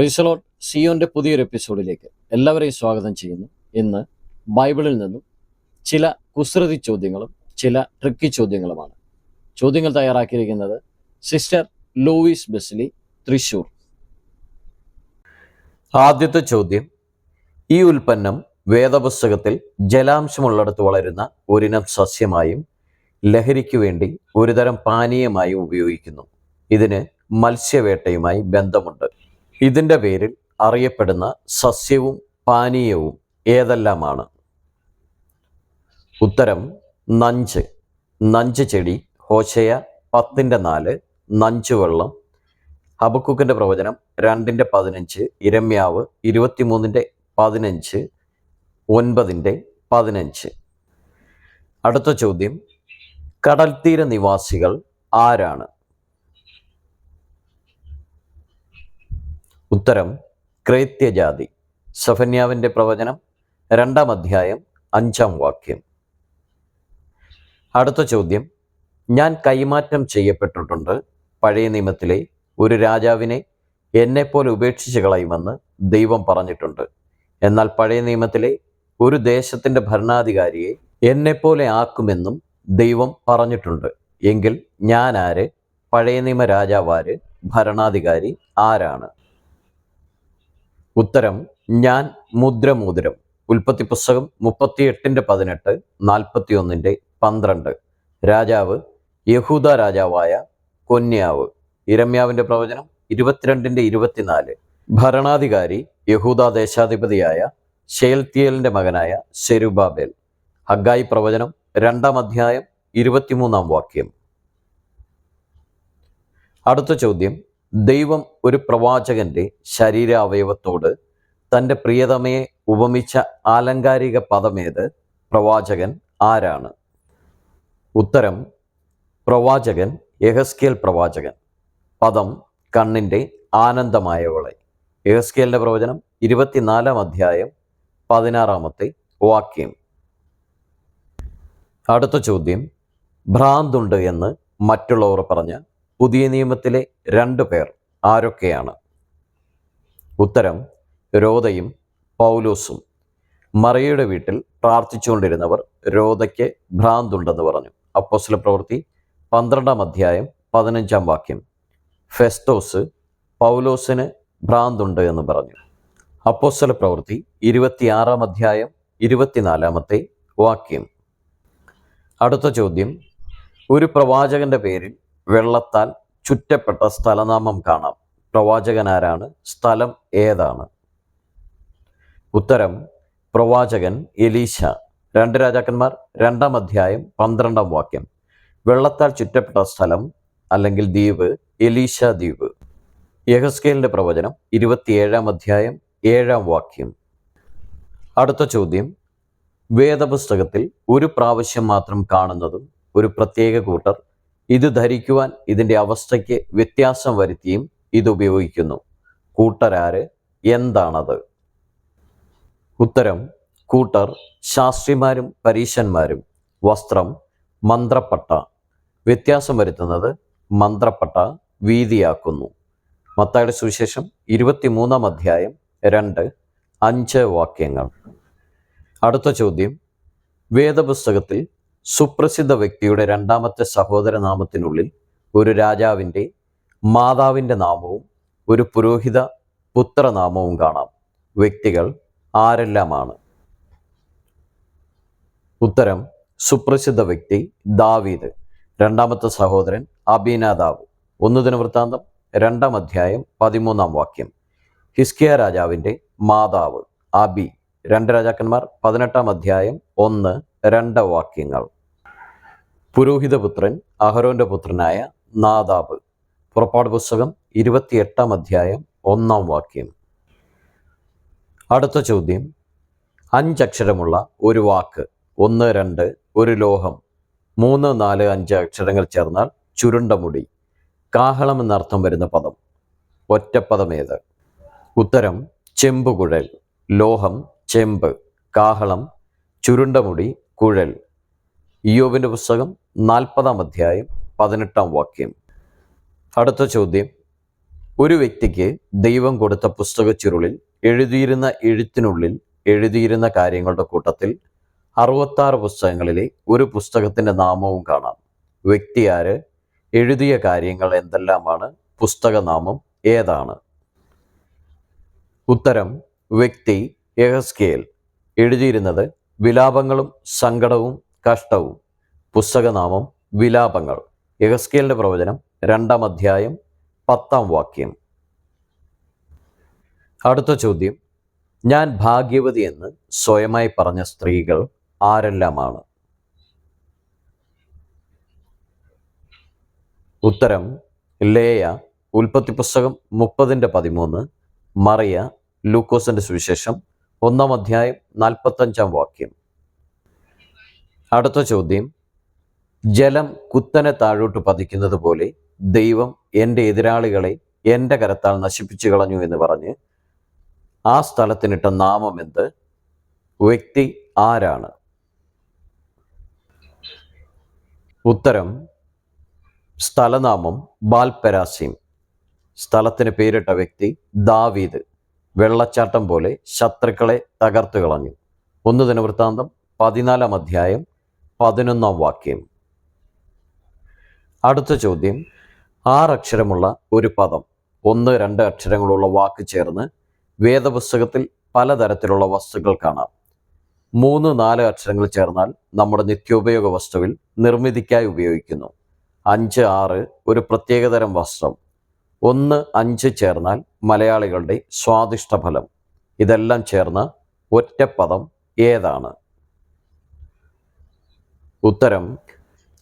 റീസലോട്ട് സിയോന്റെ പുതിയൊരു എപ്പിസോഡിലേക്ക് എല്ലാവരെയും സ്വാഗതം ചെയ്യുന്നു. ഇന്ന് ബൈബിളിൽ നിന്നും ചില കുസൃതി ചോദ്യങ്ങളും ചില ട്രിക്കി ചോദ്യങ്ങളുമാണ്. ചോദ്യങ്ങൾ തയ്യാറാക്കിയിരിക്കുന്നത് സിസ്റ്റർ ലൂയിസ് ബെസ്ലി തൃശൂർ ആദ്യത്തെ ചോദ്യം ഈ ഉൽപ്പന്നം വേദപുസ്തകത്തിൽ ജലാംശമുള്ളിടത്ത് വളരുന്ന ഒരിനം സസ്യമായും ലഹരിക്കു വേണ്ടി ഒരുതരം പാനീയമായും ഉപയോഗിക്കുന്നു. ഇതിന് മത്സ്യവേട്ടയുമായി ബന്ധമുണ്ട്. ഇതിന്റെ പേരിൽ അറിയപ്പെടുന്ന സസ്യവും പാനീയവും ഏതെല്ലാമാണ്? ഉത്തരം നഞ്ച്. നഞ്ച് ചെടി ഹോശയ പത്തിന്റെ നാല് നഞ്ച് വെള്ളം. ഹബക്കുക്കിന്റെ പ്രവചനം രണ്ടിന്റെ പതിനഞ്ച് ഇരമ്യാവ് ഇരുപത്തിമൂന്നിന്റെ പതിനഞ്ച് ഒൻപതിന്റെ പതിനഞ്ച്. അടുത്ത ചോദ്യം കടൽത്തീര നിവാസികൾ ആരാണ്? ഉത്തരം ക്രൈത്യജാതി. സഫന്യാവിന്റെ പ്രവചനം രണ്ടാം അധ്യായം അഞ്ചാം വാക്യം. അടുത്ത ചോദ്യം. ഞാൻ കൈമാറ്റം ചെയ്യപ്പെട്ടിട്ടുണ്ട്. പഴയ നിയമത്തിലെ ഒരു രാജാവിനെ എന്നെപ്പോലെ ഉപേക്ഷിച്ച് കളയുമെന്ന് ദൈവം പറഞ്ഞിട്ടുണ്ട്. എന്നാൽ പഴയ നിയമത്തിലെ ഒരു ദേശത്തിന്റെ ഭരണാധികാരിയെ എന്നെപ്പോലെ ആക്കുമെന്നും ദൈവം പറഞ്ഞിട്ടുണ്ട്. എങ്കിൽ ഞാൻ ആര്? പഴയ നിയമ രാജാവാര്? ഭരണാധികാരി ആരാണ്? ഉത്തരം ഞാൻ മുദ്രമോതിരം. ഉൽപ്പത്തി പുസ്തകം മുപ്പത്തി എട്ടിന്റെ പതിനെട്ട് നാൽപ്പത്തി ഒന്നിന്റെ പന്ത്രണ്ട്. രാജാവ് യഹൂദ രാജാവായ കൊന്യാവ്. ഇരമ്യാവിന്റെ പ്രവചനം ഇരുപത്തിരണ്ടിന്റെ ഇരുപത്തിനാല്. ഭരണാധികാരി യഹൂദ ദേശാധിപതിയായ ഷേൽത്തിയലിന്റെ മകനായ ഷെരുബാബേൽ ഹഗായി പ്രവചനം രണ്ടാം അധ്യായം ഇരുപത്തിമൂന്നാം വാക്യം. അടുത്ത ചോദ്യം ദൈവം ഒരു പ്രവാചകന്റെ ശരീരാവയവത്തോട് തന്റെ പ്രിയതമയെ ഉപമിച്ച ആലങ്കാരിക പദമേത് പ്രവാചകൻ ആരാണ്? ഉത്തരം പ്രവാചകൻ യഹസ്കേൽ പ്രവാചകൻ. പദം കണ്ണിന്റെ ആനന്ദമായവളെ. യഹസ്കേലിന്റെ പ്രവചനം ഇരുപത്തിനാലാം അധ്യായം പതിനാറാമത്തെ വാക്യം. അടുത്ത ചോദ്യം ഭ്രാന്തുണ്ട് എന്ന് മറ്റുള്ളവർ പറഞ്ഞ പുതിയ നിയമത്തിലെ രണ്ടു പേർ ആരൊക്കെയാണ്? ഉത്തരം രോദയും പൗലോസും. മറിയയുടെ വീട്ടിൽ പ്രാർത്ഥിച്ചുകൊണ്ടിരുന്നവർ രോദയ്ക്ക് ഭ്രാന്തുണ്ടെന്ന് പറഞ്ഞു. അപ്പോസ്ല പ്രവൃത്തി പന്ത്രണ്ടാം അധ്യായം പതിനഞ്ചാം വാക്യം. ഫെസ്തോസ് പൗലോസിന് ഭ്രാന്തുണ്ട് എന്ന് പറഞ്ഞു. അപ്പോസ്തല പ്രവൃത്തി ഇരുപത്തിയാറാം അധ്യായം ഇരുപത്തിനാലാമത്തെ വാക്യം. അടുത്ത ചോദ്യം. ഒരു പ്രവാചകന്റെ പേരിൽ വെള്ളത്താൽ ചുറ്റപ്പെട്ട സ്ഥലനാമം കാണാം. പ്രവാചകൻ ആരാണ് സ്ഥലം ഏതാണ്? ഉത്തരം പ്രവാചകൻ എലീശ. രണ്ട് രാജാക്കന്മാർ രണ്ടാം അധ്യായം പന്ത്രണ്ടാം വാക്യം. വെള്ളത്താൽ ചുറ്റപ്പെട്ട സ്ഥലം അല്ലെങ്കിൽ ദ്വീപ് എലീശ ദ്വീപ്. യഹസ്കേലിന്റെ പ്രവചനം ഇരുപത്തിയേഴാം അധ്യായം ഏഴാം വാക്യം. അടുത്ത ചോദ്യം വേദപുസ്തകത്തിൽ ഒരു പ്രാവശ്യം മാത്രം കാണുന്നതും ഒരു പ്രത്യേക കൂട്ടർ ഇത് ധരിക്കുവാൻ ഇതിന്റെ അവസ്ഥയ്ക്ക് വ്യത്യാസം വരുത്തിയും ഇത് ഉപയോഗിക്കുന്നു. കൂട്ടരാര് എന്താണത്? ഉത്തരം കൂട്ടർ ശാസ്ത്രിമാരും പരീശന്മാരും. വസ്ത്രം മന്ത്രപ്പട്ട. വ്യത്യാസം വരുത്തുന്നത് മന്ത്രപ്പട്ട വീതിയാക്കുന്നു. മത്തായുടെ സുവിശേഷം ഇരുപത്തിമൂന്നാം അധ്യായം രണ്ട് അഞ്ച് വാക്യങ്ങൾ. അടുത്ത ചോദ്യം. വേദപുസ്തകത്തിൽ സുപ്രസിദ്ധ വ്യക്തിയുടെ രണ്ടാമത്തെ സഹോദര നാമത്തിനുള്ളിൽ ഒരു രാജാവിന്റെ മാതാവിന്റെ നാമവും ഒരു പുരോഹിത പുത്രനാമവും കാണാം. വ്യക്തികൾ ആരെല്ലാമാണ്? ഉത്തരം സുപ്രസിദ്ധ വ്യക്തി ദാവീദ്. രണ്ടാമത്തെ സഹോദരൻ അബീനാദാവ് ഒന്ന് ദിനവൃത്താന്തം രണ്ടാം അധ്യായം പതിമൂന്നാം വാക്യം. ഹിസ്കിയ രാജാവിന്റെ മാതാവ് അബി. രണ്ട് രാജാക്കന്മാർ പതിനെട്ടാം അധ്യായം ഒന്ന് രണ്ട് വാക്യങ്ങൾ പുരോഹിതപുത്രൻ അഹരോന്റെ പുത്രനായ നാദാബ്. പുറപ്പാട് പുസ്തകം ഇരുപത്തിയെട്ടാം അധ്യായം ഒന്നാം വാക്യം. അടുത്ത ചോദ്യം. അഞ്ചക്ഷരമുള്ള ഒരു വാക്ക് ഒന്ന് രണ്ട് ഒരു ലോഹം മൂന്ന് നാല് അഞ്ച് അക്ഷരങ്ങൾ ചേർന്നാൽ ചുരുണ്ട മുടി കാഹളം എന്നർത്ഥം വരുന്ന പദം. ഒറ്റപ്പദമേത്? ഉത്തരം ചെമ്പുകുഴൽ ലോഹം ചെമ്പ് കാഹളം ചുരുണ്ട മുടി കുഴൽ. ഇയോബിന്റെ പുസ്തകം നാൽപ്പതാം അധ്യായം പതിനെട്ടാം വാക്യം. അടുത്ത ചോദ്യം. ഒരു വ്യക്തിക്ക് ദൈവം കൊടുത്ത പുസ്തക ചുരുളിൽ എഴുതിയിരുന്ന എഴുത്തിനുള്ളിൽ എഴുതിയിരുന്ന കാര്യങ്ങളുടെ കൂട്ടത്തിൽ അറുപത്താറ് പുസ്തകങ്ങളിലെ ഒരു പുസ്തകത്തിന്റെ നാമവും കാണാം. വ്യക്തി ആര്? എഴുതിയ കാര്യങ്ങൾ എന്തെല്ലാമാണ്? പുസ്തകനാമം ഏതാണ്? ഉത്തരം. വ്യക്തി എഹസ്കേൽ. എഴുതിയിരുന്നത് വിലാപങ്ങളും സങ്കടവും കഷ്ടവും. പുസ്തകനാമം വിലാപങ്ങൾ. യഹസ്കേലിന്റെ പ്രവചനം രണ്ടാം അധ്യായം പത്താം വാക്യം. അടുത്ത ചോദ്യം. ഞാൻ ഭാഗ്യവതി എന്ന് സ്വയമായി പറഞ്ഞ സ്ത്രീകൾ ആരെല്ലാമാണ്? ഉത്തരം ലേയ ഉൽപ്പത്തി പുസ്തകം മുപ്പതിന്റെ പതിമൂന്ന് മറിയ ലൂക്കോസിന്റെ സുവിശേഷം ഒന്നാം അധ്യായം നാൽപ്പത്തഞ്ചാം വാക്യം. അടുത്ത ചോദ്യം. ജലം കുത്തനെ താഴോട്ട് പതിക്കുന്നത് പോലെ ദൈവം എന്റെ എതിരാളികളെ എന്റെ കരത്താൽ നശിപ്പിച്ചു കളഞ്ഞു എന്ന് പറഞ്ഞ് ആ സ്ഥലത്തിനിട്ട നാമം എന്ത്? വ്യക്തി ആരാണ്? ഉത്തരം. സ്ഥലനാമം ബാൽപരാസിം. സ്ഥലത്തിന് പേരിട്ട വ്യക്തി ദാവീദ്. വെള്ളച്ചാട്ടം പോലെ ശത്രുക്കളെ തകർത്തു കളഞ്ഞു. ഒന്ന് ദിനവൃത്താന്തം പതിനാലാം അധ്യായം പതിനൊന്നാം വാക്യം. അടുത്ത ചോദ്യം. ആറക്ഷരമുള്ള ഒരു പദം. ഒന്ന് രണ്ട് അക്ഷരങ്ങളുള്ള വാക്ക് ചേർന്ന് വേദപുസ്തകത്തിൽ പലതരത്തിലുള്ള വസ്തുക്കൾ കാണാം. മൂന്ന് നാല് അക്ഷരങ്ങൾ ചേർന്നാൽ നമ്മുടെ നിത്യോപയോഗ വസ്തുവിൽ നിർമ്മിതിക്കായി ഉപയോഗിക്കുന്നു. അഞ്ച് ആറ് ഒരു പ്രത്യേകതരം വസ്ത്രം. ഒന്ന് അഞ്ച് ചേർന്നാൽ മലയാളികളുടെ സ്വാദിഷ്ട ഫലം. ഇതെല്ലാം ചേർന്ന ഒറ്റപ്പദം ഏതാണ്? ഉത്തരം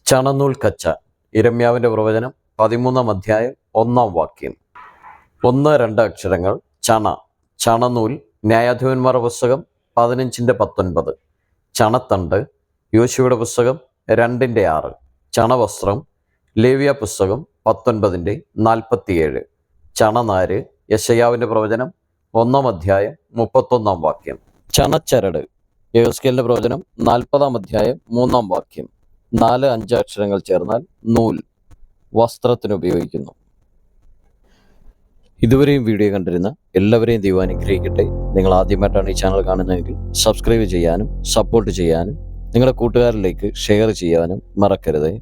ചണനൂൽ കച്ച. ഇരമ്യാവിന്റെ പ്രവചനം പതിമൂന്നാം അധ്യായം ഒന്നാം വാക്യം. ഒന്ന് രണ്ട് അക്ഷരങ്ങൾ ചണ. ചണനൂൽ ന്യായാധിപന്മാരുടെ പുസ്തകം പതിനഞ്ചിന്റെ പത്തൊൻപത്. ചണത്തണ്ട് യോശുവയുടെ പുസ്തകം രണ്ടിന്റെ ആറ്. ചണവസ്ത്രം ലേവ്യ പുസ്തകം പത്തൊൻപതിന്റെ നാൽപ്പത്തിയേഴ്. ചണനാര് യശയാവിന്റെ പ്രവചനം ഒന്നാം അധ്യായം മുപ്പത്തൊന്നാം വാക്യം. ചണച്ചരട് യോസ്കേലിന്റെ പ്രവചനം നാൽപ്പതാം അധ്യായം മൂന്നാം വാക്യം. നാല് അഞ്ച് അക്ഷരങ്ങൾ ചേർന്നാൽ നൂൽ വസ്ത്രത്തിന് ഉപയോഗിക്കുന്നു. ഇതുവരെയും വീഡിയോ കണ്ടിരുന്ന എല്ലാവരെയും ദൈവം അനുഗ്രഹിക്കട്ടെ. നിങ്ങൾ ആദ്യമായിട്ടാണ് ഈ ചാനൽ കാണുന്നതെങ്കിൽ സബ്സ്ക്രൈബ് ചെയ്യാനും സപ്പോർട്ട് ചെയ്യാനും നിങ്ങളുടെ കൂട്ടുകാരിലേക്ക് ഷെയർ ചെയ്യാനും മറക്കരുതേ.